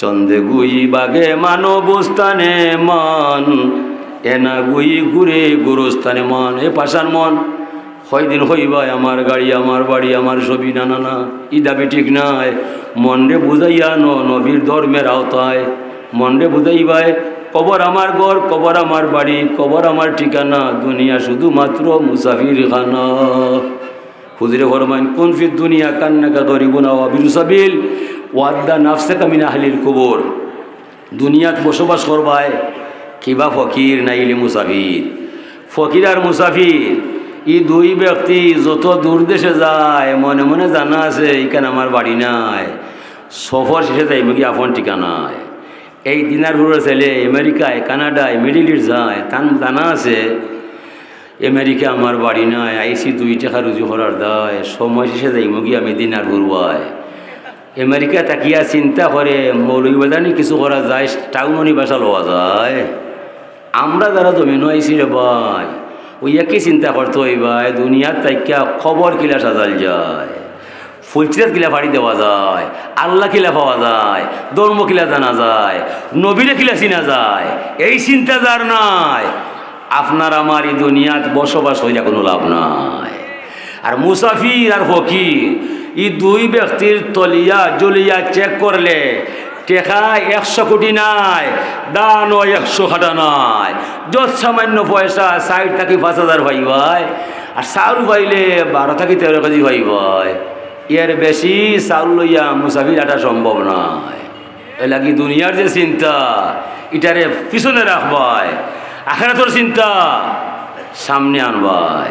চন্দে গুই বাগে মানবস্থানে মান, এনা গুই ঘুরে গুরুস্থানে মান। এ পাশার মন কয়দিন হইবাই আমার গাড়ি, আমার বাড়ি, আমার ছবি, না না না ই দাবি ঠিক নাই। মন রে বুঝাইয়া ন, নবীর ধর্মের আওতায়। মন রে বুঝাইবাই কবর আমার ঘর, কবর আমার বাড়ি, কবর আমার ঠিকানা, দুনিয়া শুধুমাত্র মুসাফির খানা হুজুরে ফরমান কোন ফির দুনিয়া কান্নাকা গরিবুনা ওয়াবিরু সাবিল? ওয়াদ্দা নাফসে কামিন আহলিল কুবর। দুনিয়াত বসবাস করবায় কিবা ফকির নাইলে মুসাফির। ফকির আর মুসাফির, ই দুই ব্যক্তি যত দূর দেশে যায়, মনে মনে জানা আছে এখানে আমার বাড়ি নাই। সফর শেষে যাইব কি আপন ঠিকানায়। এই দিনার ঘুরে ছেলে আমেরিকায়, কানাডায়, মিডিল ইস্ট যায়, তান জানা আছে আমেরিকা আমার বাড়ি নাই, আইসি দুই টাকা রুজু করার দায়। সময় শেষে যাইব কি আমি দিনার ঘুরবায় আমেরিকা তাকিয়া চিন্তা করে মৌলবাদানি কিছু করা যায়? টাউননি বাসা লওয়া যায়? আমরা যারা জমিন আইসি রে ভাই, ওই একই চিন্তা করতে হই ভাই, দুনিয়ার তাইকা খবর কিলা সাজাল যায়, ফুলচিরাত কিলা ফাড়ি দেওয়া যায় আল্লাহ কিলা পাওয়া যায়, ধর্ম কিলা জানা যায়, নবীরে কিলা চিনা যায়, এই চিন্তা যার নাই। আপনার আমার এই দুনিয়াত বসবাস হইলে কোনো লাভ নাই। আর মুসাফির আর ফকির এই দুই ব্যক্তির তলিয়া জলিয়া চেক করলে টেকা একশো কোটি নাই দান ও একশো খাটা নাই। যত সামান্য পয়সা ষাট থাকি পাঁচ হাজার ভাই ভাই, আর চাউল পাইলে বারো থাকি তেরো কেজি ভাই ভাই। এর বেশি চাউল লইয়া মুসাফির আটা সম্ভব নয় এ লাগি দুনিয়ার যে চিন্তা ইটারে পিছনে রাখবাই আখেরাতর চিন্তা, সামনে আনবাই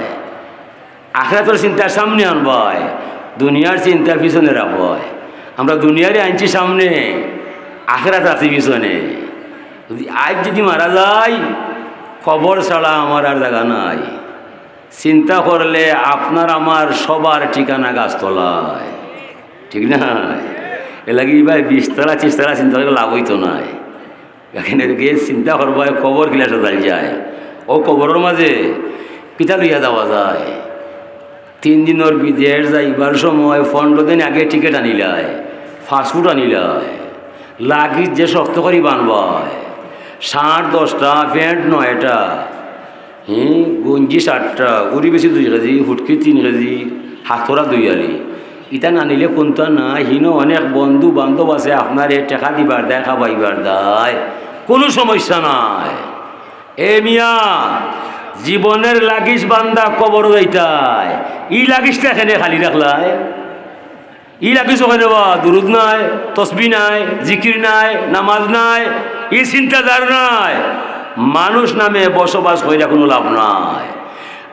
আখেরাতর চিন্তা সামনে আনবাই দুনিয়ার চিন্তা পিছনে রাখবাই আমরা দুনিয়ারে আনছি সামনে, আখেরাত আছি পিছনে। যদি আজ যদি মারা যায় খবর ছাড়া আমার আর জায়গা নাই। চিন্তা করলে আপনার আমার সবার ঠিকানা গাছতলায়। ঠিক না? এ লাগি ভাই বিশতলা চিশতলা চিন্তা করে লাভ হইতো নাই এখানে গিয়ে চিন্তা করব কবর কিলা সাজাল যায়। ও কবরের মাঝে পিতা লইয়া যাওয়া যায়। তিন দিনের বিদেশ যাইবার সময় পনেরো দিন আগে টিকিট আনিলায় ফাস্টফুড আনিলায় লাগি যে শক্ত করি বানবায় শার্ট দশটা প্যান্ট নয়টা হ্যাঁ গঞ্জি সাতটা, উড়ি বেশি দুই কেজি, হুটকি তিন কেজি হাতরা দুই আলি। ইটা না নিলে কোনটা না, হিনো অনেক বন্ধু বান্ধব আছে, আপনার এ টেকা দিবার দেয়, খাবাইবার দেয়, কোনো সমস্যা নাই। এ মিয়া জীবনের লাগিস বান্দা, কবর যাইতায় ই লাগিসটা এখানে, খালি রাখলায় ই লাগিস ওখানে বা, দুরুদ নাই, তসবি নাই, জিকির নাই, নামাজ নাই, ই চিন্তাধার নাই। মানুষ নামে বসবাস কইরা কোনো লাভ নাই।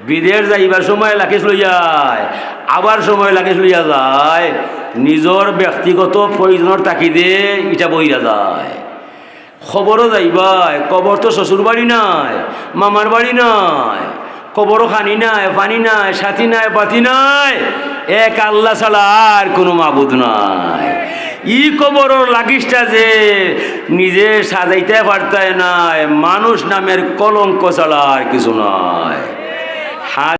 বিদেশ যাইবার সময় লাকিস লইয়ায় আবার সময় লাকিস লইয়া যায়। নিজর ব্যক্তিগত প্রয়োজনের তাকিদে ইটা বইরা যায়। খবরও যাইবাই, কবর তো শ্বশুর বাড়ি নাই, মামার বাড়ি নাই, কবরও খানি নাই, পানি নাই, সাথী নাই পাতি নাই, এক আল্লাহ ছাড়া আর কোনো মাবুদ নাই। ই কবরর লাগিসটা যে নিজে সাজাইতে পারতায় নাই, মানুষ নামের কলঙ্ক ছাড়া আর কিছু নয়